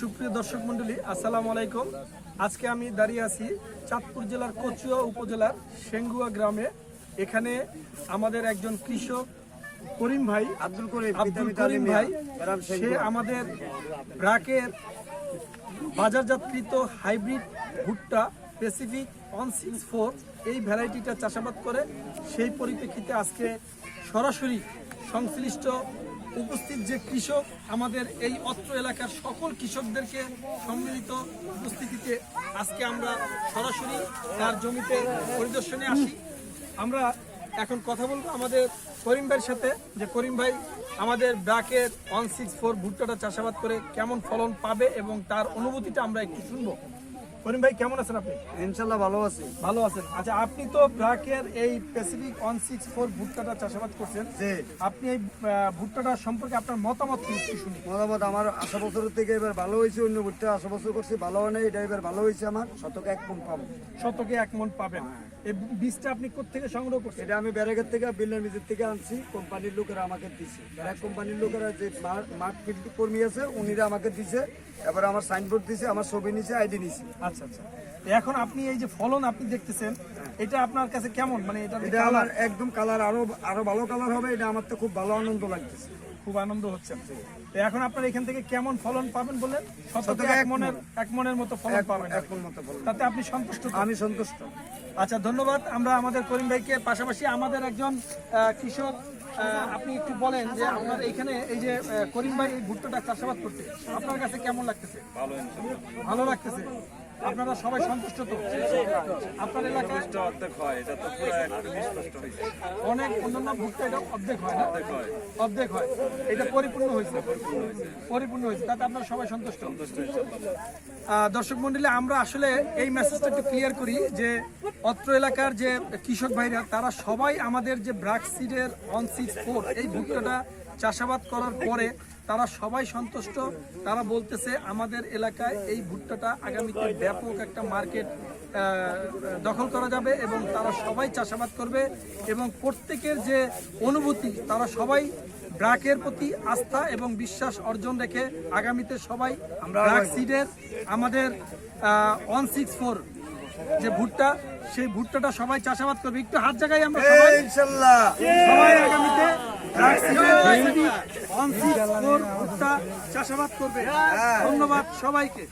সুপ্রিয় দর্শক মন্ডলী আসসালামু আলাইকুম। আজকে আমি দাঁড়িয়ে আছি চাঁদপুর জেলার কচুয়া উপজেলার সেঙ্গুয়া গ্রামে। এখানে আমাদের একজন কৃষক করিম ভাই আব্দুল করিম আব্দুল করিম ভাই সে আমাদের ব্রাকের বাজারজাতকৃত হাইব্রিড ভুট্টা স্পেসিফিক ওয়ান সিক্স ফোর এই ভ্যারাইটিটা চাষাবাদ করে। সেই পরিপ্রেক্ষিতে আজকে সরাসরি সংশ্লিষ্ট উপস্থিত যে কৃষক, আমাদের এই অত্র এলাকার সকল কৃষকদেরকে সম্মিলিত উপস্থিতিতে আজকে আমরা সরাসরি তার জমিতে পরিদর্শনে আসি। আমরা এখন কথা বলব আমাদের করিম ভাইয়ের সাথে, যে করিম ভাই আমাদের ব্রাকের ওয়ান সিক্স ফোর ভুট্টাটা চাষাবাদ করে কেমন ফলন পাবে এবং তার অনুভূতিটা আমরা একটু শুনব। করিম ভাই কেমন আছেন আপনি? ইনশাল্লাহ ভালো আছি। ভালো আছেন। আচ্ছা আপনি তো ব্রাকের এই প্যাসিফিক ওয়ান সিক্স ফোর ভুট্টাটা চাষাবাদ করছেন। জি। আপনি এই ভুট্টাটা সম্পর্কে আপনার মতামত কি? শুনি। মতামত আমার আশা বছরের থেকে এবার ভালো হয়েছে অন্য ভুট্টা আশা বছর করছি ভালো হয় না এটা এবার ভালো হয়েছে আমার। শতক এক পণ পাবো। শতকে এক মন পাবেন। এই বীজটা আপনি কোথেকে সংগ্রহ করছেন? এটা আমি ব্যারাগের থেকে বিল্লার মিজের থেকে আনছি। কোম্পানির লোকেরা আমাকে দিছে। ব্যারাক কোম্পানির লোকেরা যে মাঠ কর্মী আছে উনিরা আমাকে দিছে। এবার আমার সাইনবোর্ড দিছে আমার ছবি নিছে আইডি নিছে। আচ্ছা আচ্ছা। এখন আপনি এই যে ফলন আপনি দেখতেছেন এটা আপনার কাছে কেমন? মানে এটা এটা আমার একদম কালার আরও আরও ভালো কালার হবে এটা আমার তো খুব ভালো আনন্দ লাগতেছে। খুব আনন্দ হচ্ছে তো এখন আপনার এখান থেকে কেমন ফলন পাবেন শতকে এক মনের এক মনের মতো ফলন পাবেন এক মণ মতো ফলন। তাতে আপনি সন্তুষ্ট আমি সন্তুষ্ট। আচ্ছা ধন্যবাদ। আমরা আমাদের করিম ভাইকে পাশাপাশি আমাদের একজন কৃষক আহ, আপনি একটু বলেন যে আপনার এখানে এই যে করিম ভাই এই ভুট্টাটা চাষাবাদ করতে আপনার কাছে কেমন লাগতেছে? ভালো লাগতেছে? আপনারা সবাই সন্তুষ্ট তো? আপনার এলাকায় অর্ধেক হয় এটা তো পুরো একদম হয়েছে। অনেক অন্যান্য এটা অর্ধেক হয় না? অর্ধেক হয়। এটা পরিপূর্ণ হয়েছে? পরিপূর্ণ হয়েছে। তাতে আপনারা সবাই সন্তুষ্ট? দর্শক মন্ডলী আমরা আসলে এই মেসেজটা একটু ক্লিয়ার করি যে অত্র এলাকার যে কৃষক ভাইরা তারা সবাই আমাদের যে ব্রাক সিডের ওয়ান সিক্স ফোর এই ভুট্টাটা চাষাবাদ করার পরে তারা সবাই সন্তুষ্ট। তারা বলতেছে আমাদের এলাকায় এই ভুট্টাটা আগামীতে ব্যাপক একটা মার্কেট দখল করা যাবে এবং তারা সবাই চাষাবাদ করবে এবং প্রত্যেকের যে অনুভূতি তারা সবাই ব্রাকের প্রতি আস্থা এবং বিশ্বাস অর্জন রেখে আগামীতে সবাই আমরা ব্রাক সিডের আমাদের ওয়ান সিক্স ফোর যে ভুট্টা সেই ভুট্টাটা সবাই চাষাবাদ করবে। একটু হাত জায়গায় আমরা সবাই। সবাই আগামীতে ভুট্টা চাষাবাদ করবে। ধন্যবাদ সবাইকে।